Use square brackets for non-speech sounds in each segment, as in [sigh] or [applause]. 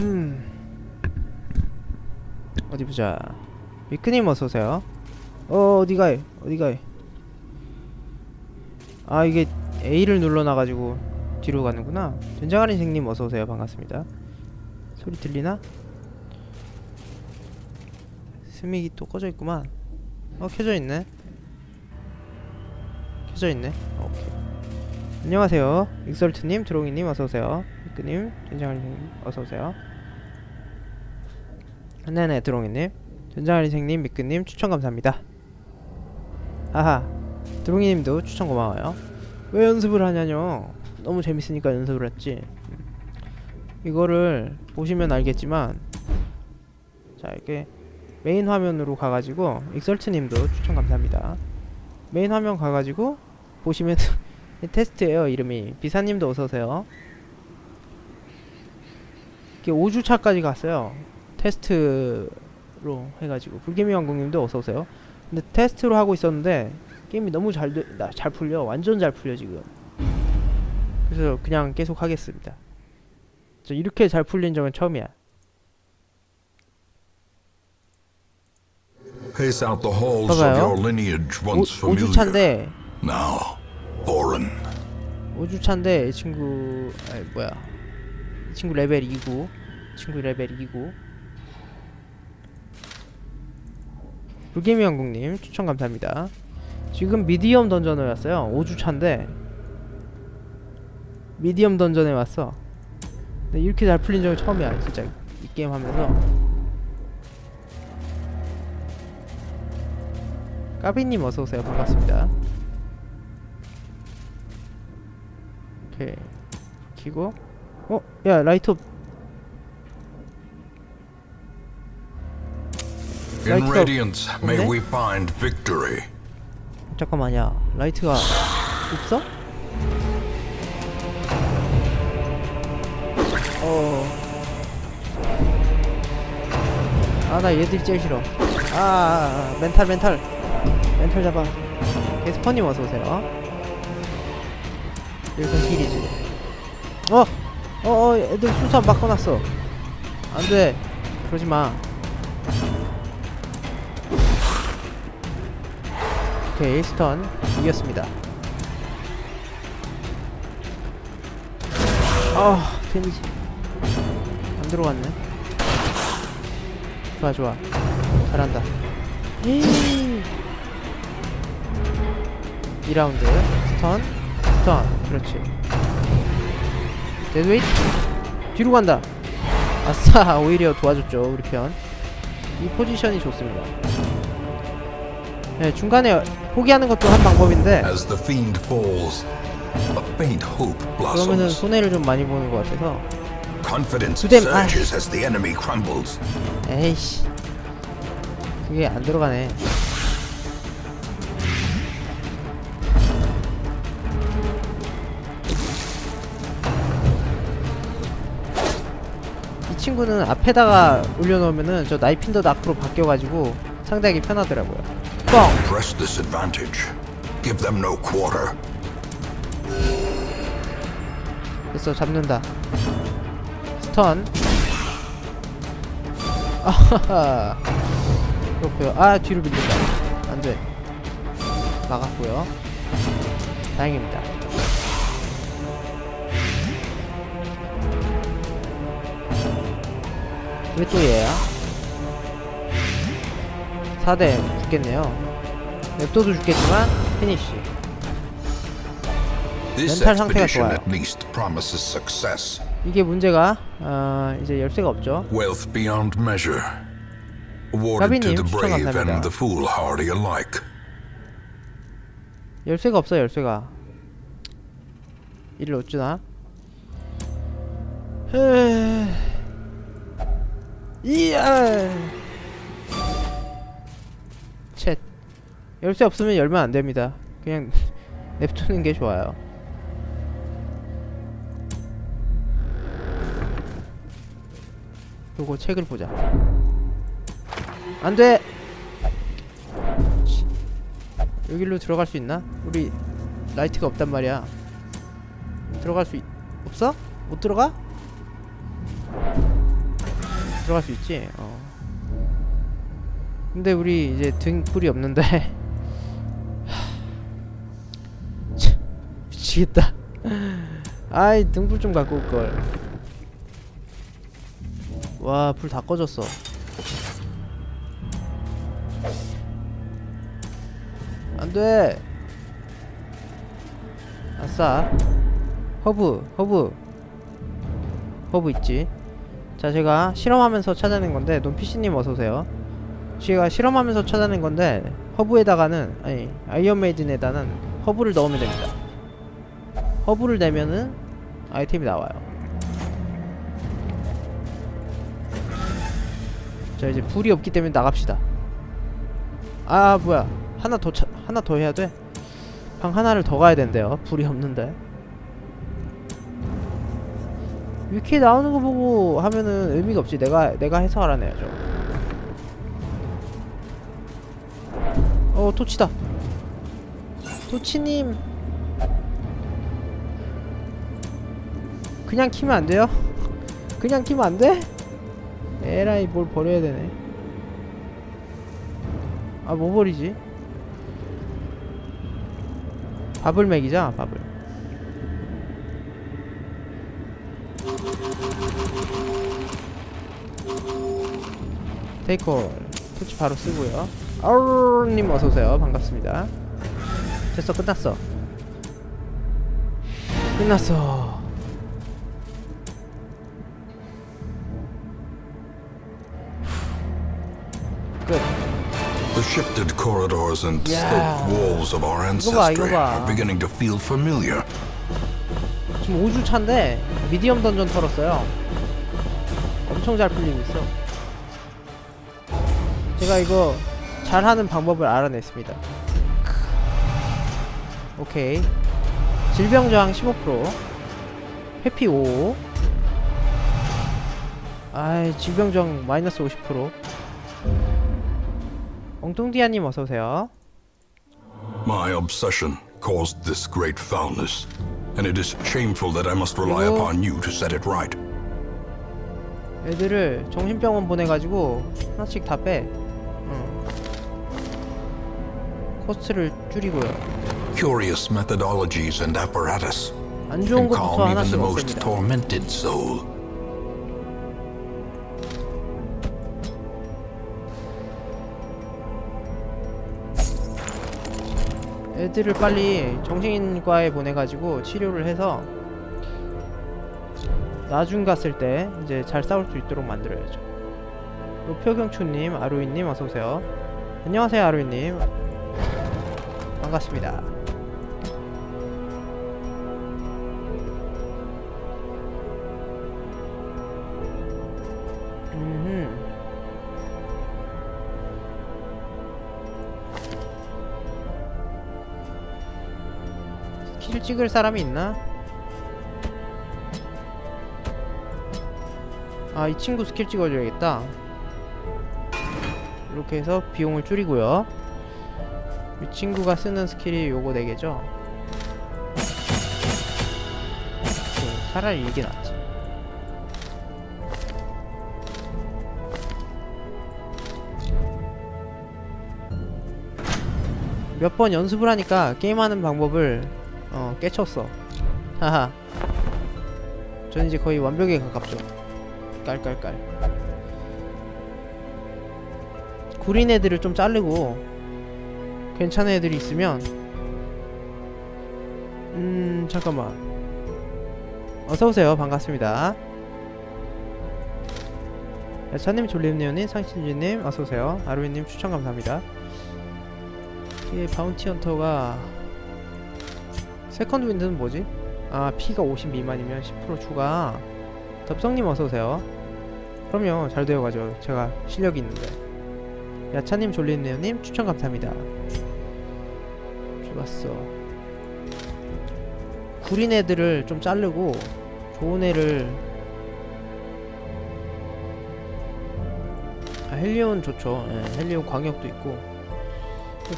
음. 어디 보자. 위크님 어서 오세요. 어 어디 가요? 어디 가요? 아 이게 A를 눌러놔 가지고 뒤로 가는구나. 전장한 인생님 어서 오세요. 반갑습니다. 소리 들리나? 스믹이 또 꺼져 있구만. 어 켜져 있네. 켜져 있네. 어, 오케이. 안녕하세요. 익설트님, 드롱이님 어서 오세요. 위크님, 전장한 인생님 어서 오세요. 네네 드롱이님 전장한인생님 미끄님 추천 감사합니다. 아하 드롱이님도 추천 고마워요. 왜 연습을 하냐뇨? 너무 재밌으니까 연습을 했지. 음. 이거를 보시면 알겠지만 자 이렇게 메인 화면으로 가가지고 익설트님도 추천 감사합니다. 메인 화면 가가지고 보시면 [laughs] 테스트예요 이름이. 비사님도 어서오세요. 이게 5주차까지 갔어요 테스트로 해가지고 불개미 왕국님도 어서 오세요. 근데 테스트로 하고 있었는데 게임이 너무 잘, 돼- 나- 잘 풀려. 완전 잘 풀려 지금. 그래서 그냥 계속 하겠습니다. 저 이렇게 잘 풀린 적은 처음이야. 봐봐요. your lineage 오, once familiar. 5주차인데 Now, foreign. 5주차인데 이 친구 아니 뭐야 이 친구 레벨 2고 이 친구 레벨 2고 불개미 왕국님 추천 감사합니다. 지금 미디엄 던전에 왔어요. 5주차인데 미디엄 던전에 왔어. 근데 이렇게 잘 풀린 적은 처음이야 진짜. 이 게임 하면서. 까비님 어서오세요. 반갑습니다. 오케이. 키고. 어? 야 라이트 In Like the- Radiance, may Okay. we find victory. 잠깐만 야 라이트가 없어? 어. 아 나 얘들이 제일 싫어. 아, 아, 아 멘탈 멘탈 멘탈 잡아. 게스퍼님 어서 오세요. 여기서 힐이지. 어, 어, 어, 애들 수사 바꿔놨어. 안 돼, 그러지 마. 오케이 스턴 이겼습니다. 아 데미지. 안 들어갔네. 좋아 좋아. 잘한다. 2라운드. 스턴 스턴. 그렇지. 데드웨이트. 뒤로 간다. 아싸 오히려 도와줬죠 우리 편이 포지션이 좋습니다. 네, 중간에 포기하는 것도 한 방법인데 그러면은. 손해를 좀 많이 보는 것 같아서 crumbles. 에이씨 그게 안 들어가네 이 친구는 앞에다가 올려놓으면은 저 나이핀더 앞으로 바뀌어가지고 상대하기 편하더라고요 뻥! Press this advantage. Give them no quarter. 됐어 잡는다. 스턴. 아하하. 그렇고요. 아 뒤로 밀린다. 안 돼. 막았고요. 다행입니다. 왜 또 얘야 4대 죽겠네요 냅둬도 죽겠지만 피니쉬 멘탈 상태가 좋아요. 이게 문제가 어, 이제 열쇠가 없죠 가비님, the 추천 brave 감사합니다. and the foolhardy alike. 열쇠가 없어 열쇠가 이를 어쩌나 헤... 이야 열쇠 없으면 열면 안 됩니다 그냥 [laughs] 냅두는 게 좋아요 요거 책을 보자 안 돼 여기로 들어갈 수 있나? 우리 라이트가 없단 말이야. 들어갈 수 있... 없어? 못 들어가? 들어갈 수 있지. 어. 근데 우리 이제 등불이 없는데. [laughs] 미치겠다. 아이 등불 좀 갖고 올 걸. 와 불 다 꺼졌어. 안돼. 아싸. 허브 허브 허브 있지. 자 제가 실험하면서 찾아낸 건데 논피씨님 어서오세요 제가 실험하면서 찾아낸 건데 허브에다가는 아니 아이언메이든에다는 허브를 넣으면 됩니다 허브를 내면은 아이템이 나와요 자 이제 불이 없기 때문에 나갑시다 아 뭐야 하나 더 차, 하나 더 해야 돼? 방 하나를 더 가야 된대요 불이 없는데 위키에 나오는 거 보고 하면은 의미가 없지. 내가 내가 해서 알아내야죠. 어 토치다. 토치님. 그냥 키면 안 돼요? 그냥 키면 안 돼? 에라이 뭘 버려야 되네. 아 뭐 버리지? 밥을 먹이자 밥을. 테이커 토치 바로 쓰고요 아우님 어서오세요 반갑습니다 됐어 끝났어 끝났어 shifted corridors and sloped walls of our 이거 봐, 이거 ancestry 봐. are beginning to feel familiar. 지금 5주 차인데 미디엄 던전 털었어요 엄청 잘 풀리고 있어 제가 이거 잘하는 방법을 알아냈습니다 크. 오케이 질병 저항 15% 회피 5 아이 질병 저항 마이너스 50% 엉뚱디아님 어서 오세요 My obsession caused this great foulness, and it is shameful that I must rely 이거- upon you to set it right. 애들을 정신병원 보내가지고 하나씩 다 빼. 응. 코스트를 줄이고요. Curious methodologies and apparatus 안 좋은 can 것부터 calm even 하나씩 the most 없앱니다. tormented soul. 애들을 빨리 정신과에 보내가지고 치료를 해서 나중 갔을 때 이제 잘 싸울 수 있도록 만들어야죠. 노표경추님, 아루이님 어서 오세요. 안녕하세요, 아루이님. 반갑습니다. 킬 찍을 사람이 있나? 아, 이 친구 스킬 찍어줘야겠다. 이렇게 해서 비용을 줄이고요. 이 친구가 쓰는 스킬이 요거 4개죠? 차라리 이게 낫지. 몇 번 연습을 하니까 게임하는 방법을 어 깨쳤어. 하하. 저는 이제 거의 완벽에 가깝죠. 깔깔깔. 구린 애들을 좀 자르고 괜찮은 애들이 있으면 음 잠깐만. 어서오세요. 반갑습니다. 야차님 졸림네오님 상신주님 어서오세요. 아루이님 추천 감사합니다. 이게 바운티 헌터가 세컨드 윈드는 뭐지? 아 피가 50 미만이면 10% 추가. 덥성님 어서오세요. 그럼요 잘 되어가죠. 제가 실력이 있는데. 야차님 졸린네요님 추천 감사합니다. 좋았어. 구린 애들을 좀 자르고 좋은 애를 아, 헬리온 좋죠. 예, 헬리온 광역도 있고.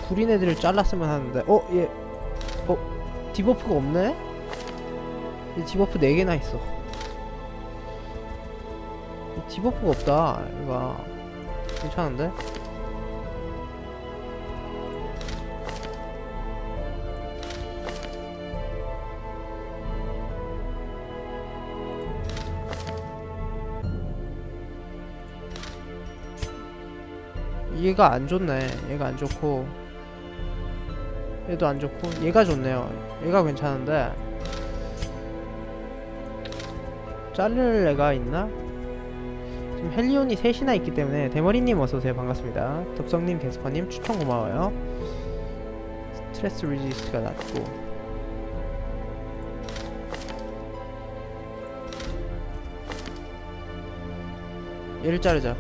구린 애들을 잘랐으면 하는데. 어? 얘 어? 디버프가 없네? 얘 디버프 4개나 있어 이 디버프가 없다 이거 괜찮은데? 얘가 안 좋네 얘가 안 좋고 얘도 안 좋고. 얘가 좋네요. 얘가 괜찮은데. 자를 애가 있나? 지금 헬리온이 셋이나 있기 때문에 대머리님 어서오세요. 반갑습니다. 덕성님 게스퍼님 추천 고마워요. 스트레스 리지스트가 낮고. 얘를 자르자.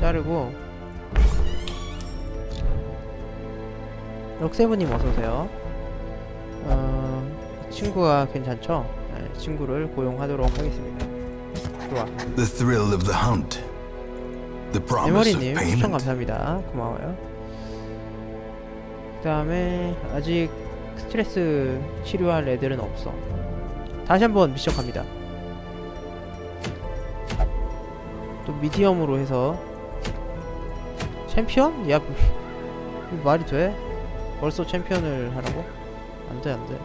자르고 럭세브님 어서오세요 어, 이 친구가 괜찮죠? 네, 이 친구를 고용하도록 하겠습니다 좋아 The thrill of the hunt. The promise of 메모리님 추천 payment. 감사합니다. 고마워요. 그 다음에 아직 스트레스 치료할 애들은 없어. 다시 한번 미션 갑니다. 또 미디엄으로 해서 챔피언? 야 말이 돼? 벌써 챔피언을 하라고? 안돼 안돼.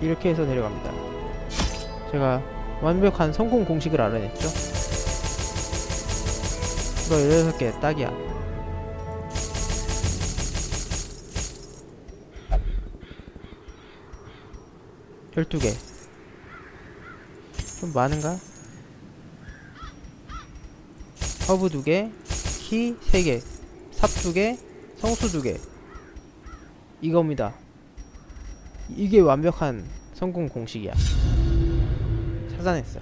이렇게 해서 데려갑니다. 제가 완벽한 성공 공식을 알아냈죠. 너 16개 딱이야. 열두 개. 좀 많은가? 허브 두 개, 키세 개, 삽두 개, 성수 두 개. 이겁니다. 이게 완벽한 성공 공식이야. 찾아냈어.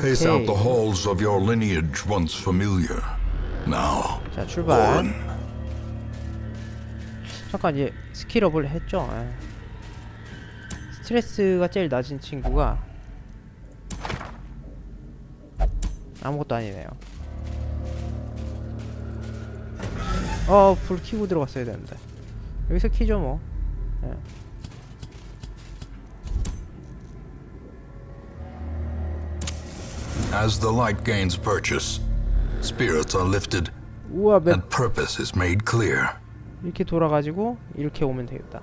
Pace out the halls of your lineage once familiar. Now, 자 출발. 잠깐 얘 스킬업을 했죠. 예. 스트레스가 제일 낮은 친구가 아무것도 아니네요. 어, 불 켜고 들어갔어야 되는데. 여기서 키죠 뭐. 예. As the light gains purchase, spirits are lifted 우와 맵 and purpose is made clear. 이렇게 돌아가지고 이렇게 오면 되겠다.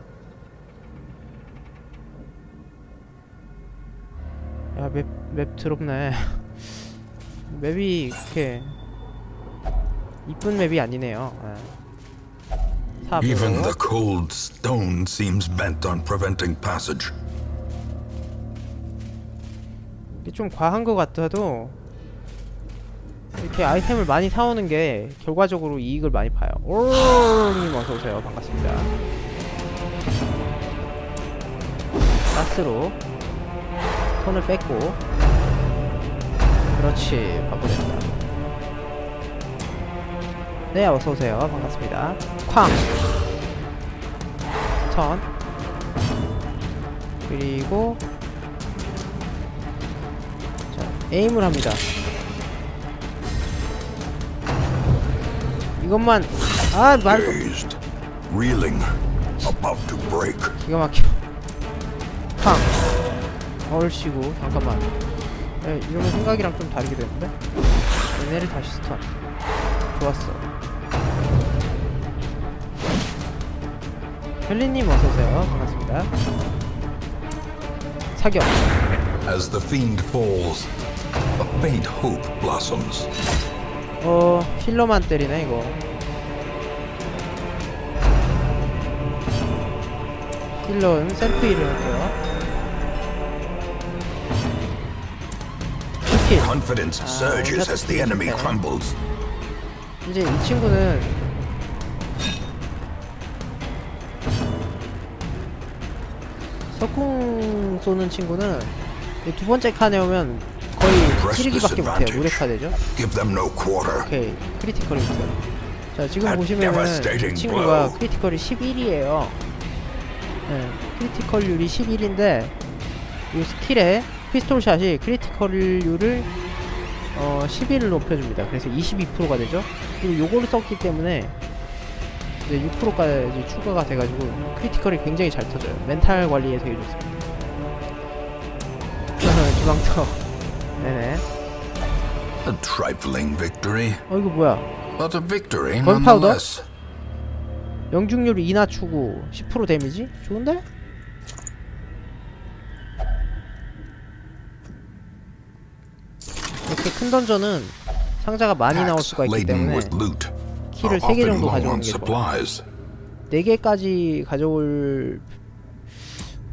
야, 맵, 맵 더럽네. 맵이 이렇게 이쁜 맵이 아니네요. 예. Even the cold stone seems bent on preventing passage. 이게 좀 과한 것 같아도 이렇게 아이템을 많이 사오는 게 결과적으로 이익을 많이 봐요. 오님 어서 오세요. 반갑습니다. 가스로 턴을 뺐고 그렇지 바꿔냈다. 네 어서 오세요. 반갑습니다. 쾅 턴. 그리고 자, 에임을 합니다. 이것만 아 말도 reeling, about to break. 기가 막혀. 팡. 얼씨구 잠깐만. 에, 이러면 생각이랑 좀 다르게 되는데. 얘네를 다시 스턴. 좋았어. 헬리님 어서 오세요. 반갑습니다. 사격. As the fiend falls, a faint hope blossoms. 어 힐러만 때리네 이거. 힐러는 셀프 힐을 할게요. 킬. Confidence surges as the enemy crumbles. 이제 이 친구는 석궁 쏘는 친구는 이두 번째 칸에 오면 거의 찌르기밖에 못해요. 노래카되죠. Give them no quarter. 오케이 크리티컬이 있어요. 자 지금 보시면은 이 친구가. 크리티컬이 11이에요. 네, 크리티컬률이 11인데 이 스킬에 피스톨샷이 크리티컬률을 어 11을 높여줍니다. 그래서 22%가 되죠. 그리고 요거를 썼기 때문에 이제 6%까지 추가가 돼가지고 크리티컬이 굉장히 잘 터져요. 멘탈 관리에 되게 좋습니다. 주방터. [laughs] 네네. A trifling victory, 어 이거 뭐야? but a victory gunpowder? nonetheless. 영중률 2 낮추고 10% 데미지? 좋은데? 이렇게 큰 던전은 상자가 많이 나올 수가 있기 때문에 키를 are 3개 often 정도 가져오는 게 좋아요. supplies. 4개까지 가져올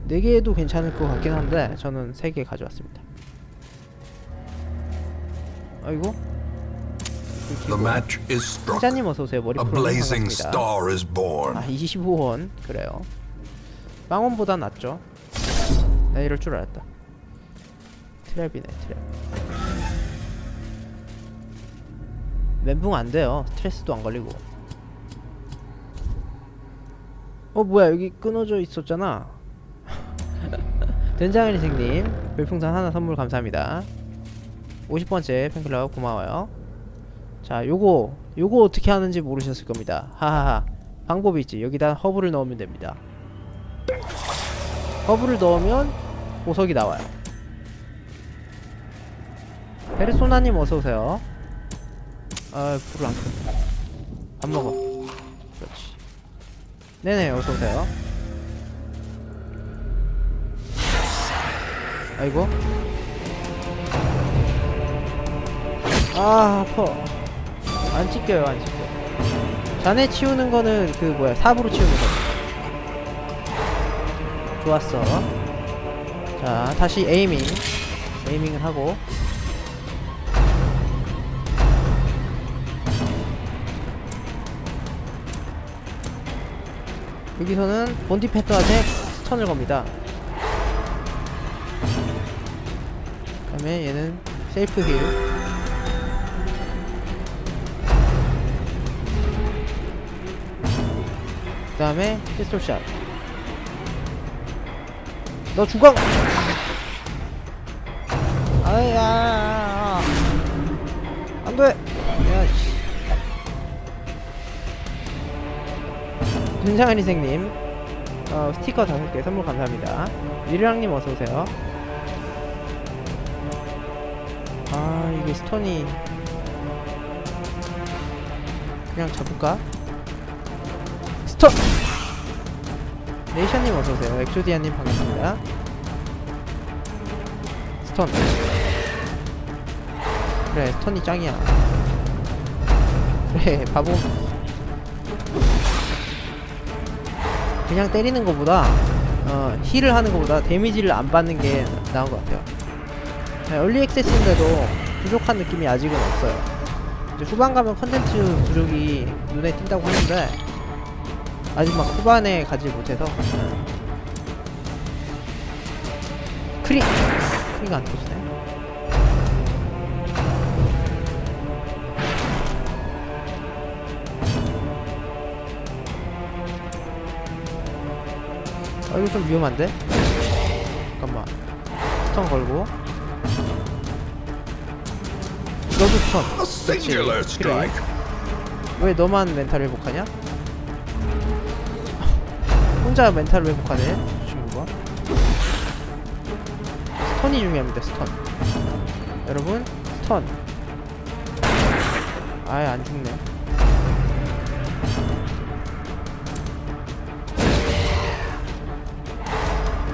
4개도 괜찮을 것 같긴 한데 저는 3개 가져왔습니다. 아이고. 기자님 어서 오세요. 머리 A 풀어 blazing 반갑습니다. 아 25원 그래요. 빵원보다 낫죠. 나 이럴 줄 알았다. 트랩이네 트랩. 멘붕 안 돼요. 스트레스도 안 걸리고. 어 뭐야 여기 끊어져 있었잖아. [laughs] 된장의 선생님 별풍선 하나 선물 감사합니다. 50번째 팬클럽 고마워요. 자 요거 요거 어떻게 하는지 모르셨을 겁니다. 하하하. 방법이 있지. 여기다 허브를 넣으면 됩니다. 허브를 넣으면 보석이 나와요. 페르소나님 어서 오세요. 아 불을 안 끄. 밥 먹어. 그렇지. 네네 어서 오세요. 아이고. 아 아파. 안 찢겨요 안 찢겨. 잔해 치우는 거는 그 뭐야 삽으로 치우는 거. 좋았어. 자 다시 에이밍. 에이밍을 하고. 여기서는 본디 패터한테 스턴을 겁니다. 그 다음에 얘는 세이프 힐. 그 다음에 피스톨샷 너 죽어! 아야 눈상한 희생님 어, 스티커 5개 선물 감사합니다. 미르랑님 어서오세요. 아 이게 스톤이 그냥 잡을까? 스톤! 네이션님 어서오세요. 엑조디아님 반갑습니다. 스톤. 그래 스톤이 짱이야. 그래 바보 그냥 때리는 것보다 어, 힐을 하는 것보다 데미지를 안 받는 게 나은 것 같아요. 네, 얼리 액세스인데도 부족한 느낌이 아직은 없어요. 이제 후반 가면 컨텐츠 부족이 눈에 띈다고 하는데 아직 막 후반에 가지 못해서 네. 크리 크리가 안 터지네 아 이거 좀 위험한데? 잠깐만. 스턴 걸고. 너도 스턴. 그렇지, strike. 왜 너만 멘탈 회복하냐? [laughs] 혼자 멘탈 회복하네 저 친구가. 스턴이 중요합니다 스턴. 여러분 스턴. 아예 안 죽네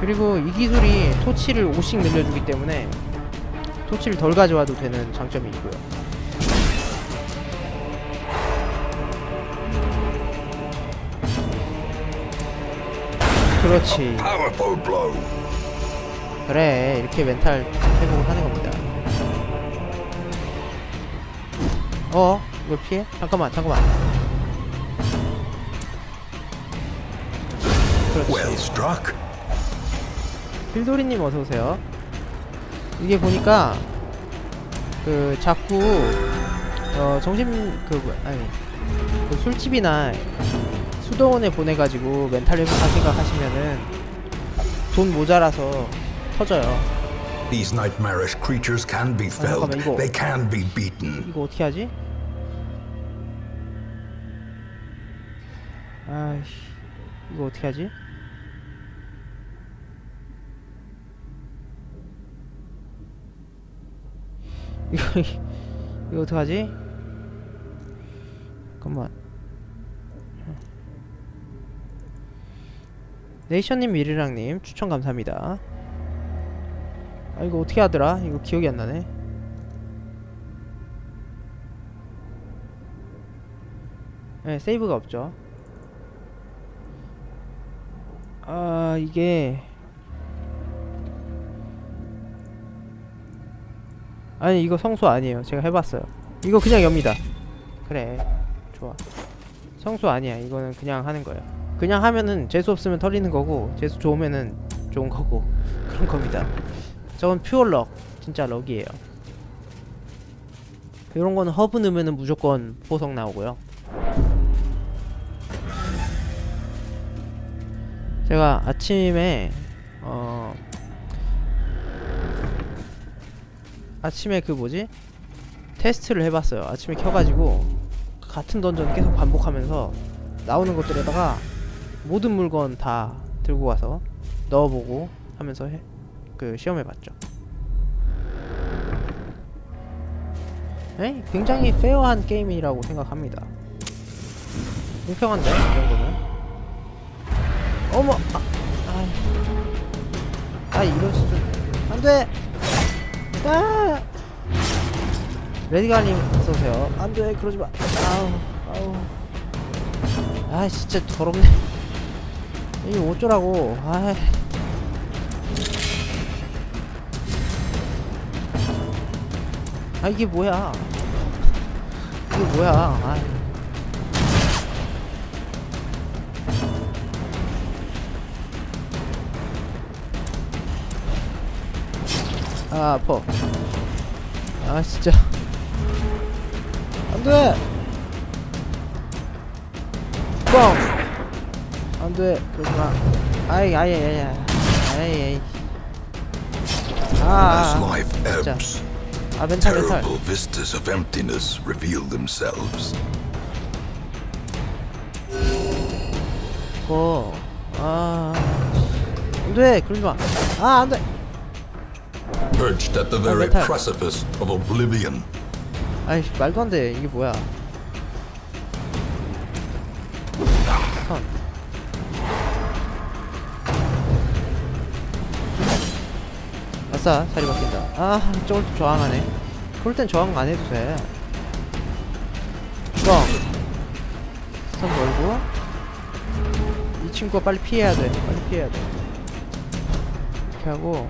그리고 이 기술이 토치를 5씩 늘려주기 때문에 토치를 덜 가져와도 되는 장점이 있고요 그렇지. 그래 이렇게 멘탈 회복을 하는 겁니다 어? 이걸 피해? 잠깐만 잠깐만 그렇지. 필도리님 어서오세요 이게 보니까 그 자꾸 어 정신 그 뭐, 아니 그 술집이나 수도원에 보내가지고 멘탈 회복할 생각하시면은 돈 모자라서 터져요 These nightmarish creatures can be felled. 잠깐만, 이거- They can be beaten. 이거 어떻게 하지? 아이씨 이거 어떻게 하지? 이거 이거 어떻게 하지? 잠깐만 네이션님 미리랑님 추천 감사합니다 아 이거 어떻게 하더라? 이거 기억이 안 나네 네 세이브가 없죠 아 이게 아니 이거 성수 아니에요. 제가 해봤어요. 이거 그냥 엽니다. 그래 좋아. 성수 아니야. 이거는 그냥 하는 거예요. 그냥 하면은 재수 없으면 털리는 거고 재수 좋으면은 좋은 거고 그런 겁니다. 저건 퓨어 럭 진짜 럭이에요. 이런 거는 허브 넣으면은 무조건 보석 나오고요. 제가 아침에 어 아침에 그 뭐지? 테스트를 해봤어요. 아침에 켜가지고 같은 던전 계속 반복하면서 나오는 것들에다가 모든 물건 다 들고 가서 넣어보고 하면서 해, 그 시험해봤죠. 에? 굉장히 페어한 게임이라고 생각합니다. 공평한데 이 정도면? 어머! 아, 아, 아 이럴 수도 안돼 아 레디갈님 어서오세요. 안돼 그러지마. 아우 아우. 아 진짜 더럽네. 이게 어쩌라고. 아 아 이게 뭐야? 이게 뭐야? 아 아 아파 아 진짜 안돼 뻥 안돼 그러지마 아이 아이 아이 아이 아이 아, life 진짜. 아 멘탈 멘탈 terrible vistas of emptiness reveal themselves. 이거 아 안돼 그러지마 아 안돼 Perched at the very mental. precipice of oblivion, 아이 말도 안 돼. 이게 뭐야? 선. 아싸 자리 바뀐다. 아 저걸 또 저항하네. 그럴 땐 저항 안 해도 돼. 뻥! 선 걸고. 이 친구가 빨리 피해야 돼. 빨리 피해야 돼. 이렇게 하고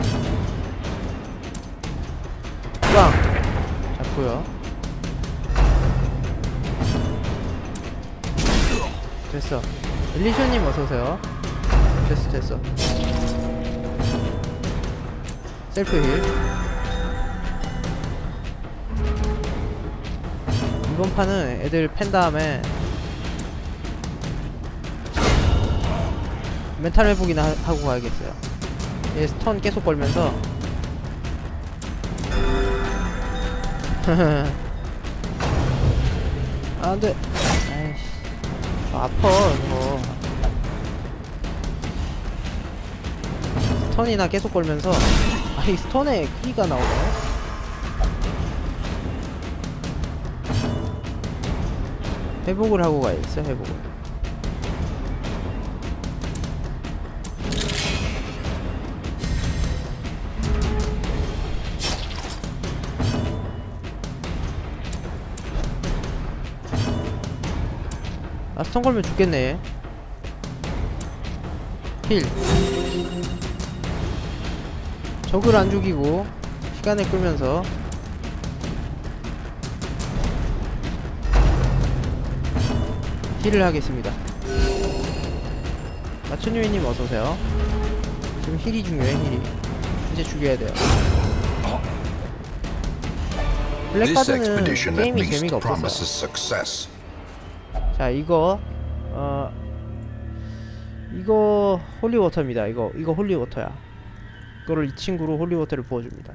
빵! 잡고요. 됐어. 엘리쇼님 어서오세요. 됐어 됐어. 셀프 힐. 이번 판은 애들 팬 다음에 멘탈 회복이나 하, 하고 가야겠어요. 얘 스턴 계속 걸면서 [laughs] 안돼 아이씨. 아, 아파 이거. 스턴이나 계속 걸면서. 아이 스턴에 크기가 나오네? 회복을 하고 가야겠어 회복을 아 스턴 걸면 죽겠네. 힐. 적을 안 죽이고 시간을 끌면서. 힐을 하겠습니다. 마초뉴이님 어서오세요. 지금 힐이 중요해 힐이. 이제 죽여야 돼요. At 게임이 재미가 없었어요. 자 이거 어 이거 홀리워터입니다. 이거 이거 홀리워터야. 이거를 이 친구로 홀리워터를 부어줍니다.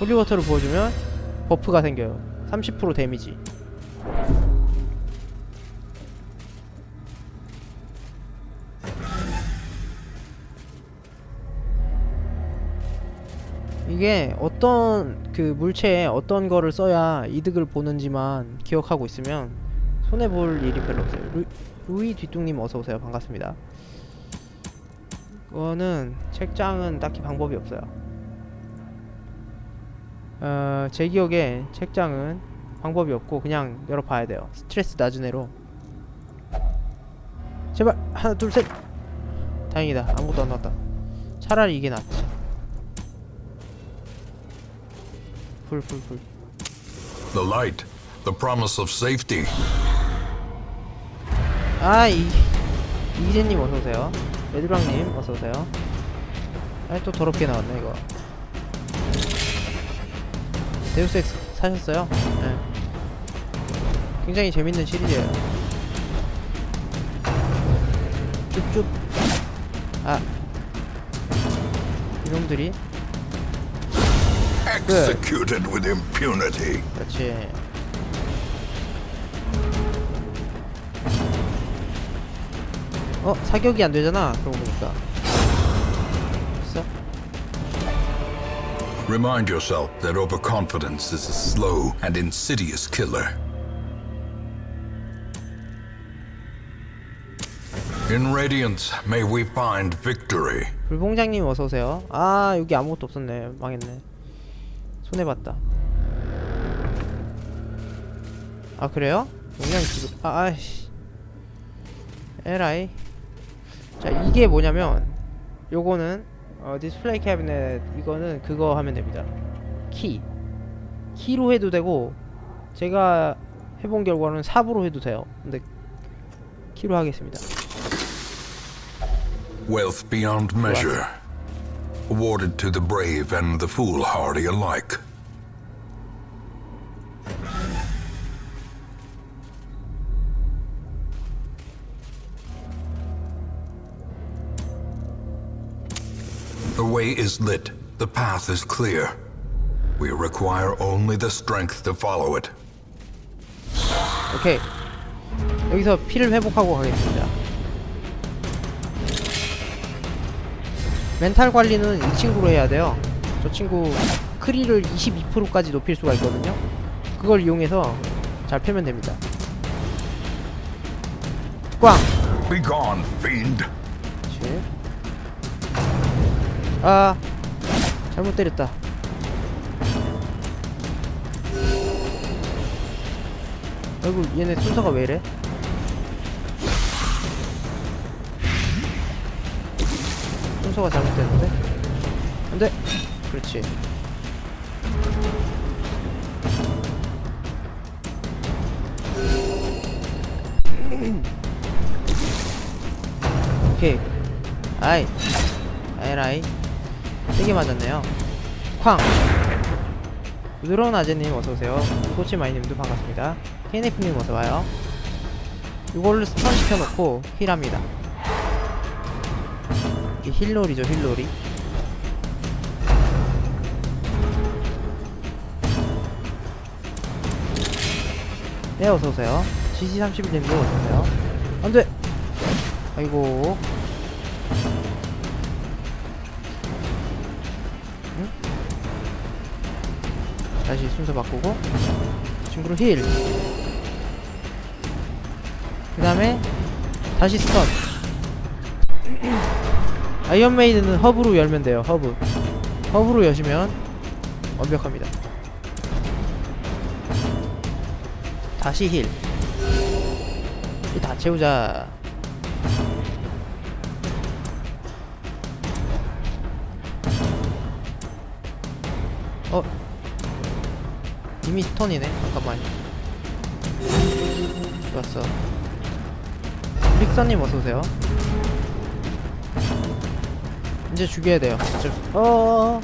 홀리워터를 부어주면 버프가 생겨요. 30% 데미지 이게 어떤 그 물체에 어떤 거를 써야 이득을 보는지만 기억하고 있으면 손해 볼 일이 별로 없어요. 루, 루이 뒤뚱님 어서 오세요. 반갑습니다. 그거는 책장은 딱히 방법이 없어요. 어, 제 기억에 책장은 방법이 없고 그냥 열어봐야 돼요. 스트레스 낮은 애로. 제발 하나 둘 셋. 다행이다. 아무것도 안 나왔다. 차라리 이게 낫지. 불. The light, the promise of safety. 아, 이, 이재님 어서오세요. 레드랑님 어서오세요. 아, 또 더럽게 나왔네, 이거. 데우스 엑스 사셨어요? 네. 굉장히 재밌는 시리즈예요. 쭉쭉. 아. 이놈들이. Executed with impunity. 그렇지. 어 사격이 안 되잖아. 그러고 보니까. 됐어? Remind yourself that overconfidence is a slow and insidious killer. In Radiance, may we find victory. 불봉장님 어서 오세요. 아 여기 아무것도 없었네. 망했네. 손해 봤다. 아 그래요? 용량 지금 아 아이씨. 에라이. 자 이게 뭐냐면 요거는 어, 디스플레이 캐비넷 이거는 그거 하면 됩니다. 키. 키로 해도 되고 제가 해본 결과는 삽으로 해도 돼요. 근데 키로 하겠습니다. Wealth beyond measure. Awarded to the brave and the foolhardy alike. The way is lit. The path is clear. We require only the strength to follow it. 오케이 여기서 피를 회복하고 가겠습니다 멘탈 관리는 이 친구로 해야 돼요 저 친구 크리를 22%까지 높일 수가 있거든요 그걸 이용해서 잘 펴면 됩니다 꽝! Begone, fiend! 아 잘못 때렸다 아이고 얘네 순서가 왜 이래? 순서가 잘못됐는데? 안돼! 그렇지. [clears throat] 오케이. 아이. 아이라이. 세게 맞았네요. 쾅. 부드러운 아재님 어서오세요. 소치마이님도 반갑습니다. KNF님 어서와요. 이걸로 스턴 시켜놓고 힐합니다 힐놀이죠 힐놀이 네 어서오세요 GC31님도 어서오세요 안돼 아이고 응? 다시 순서 바꾸고 친구로 힐. 그 다음에 다시 스턴. 아이언 메이드는 허브로 열면 돼요. 허브. 허브로 여시면 완벽합니다. 다시 힐. 힐다 채우자. 어 이미 스턴이네 잠깐만 좋았어 릭서님 어서오세요 이제 죽여야 돼요. 어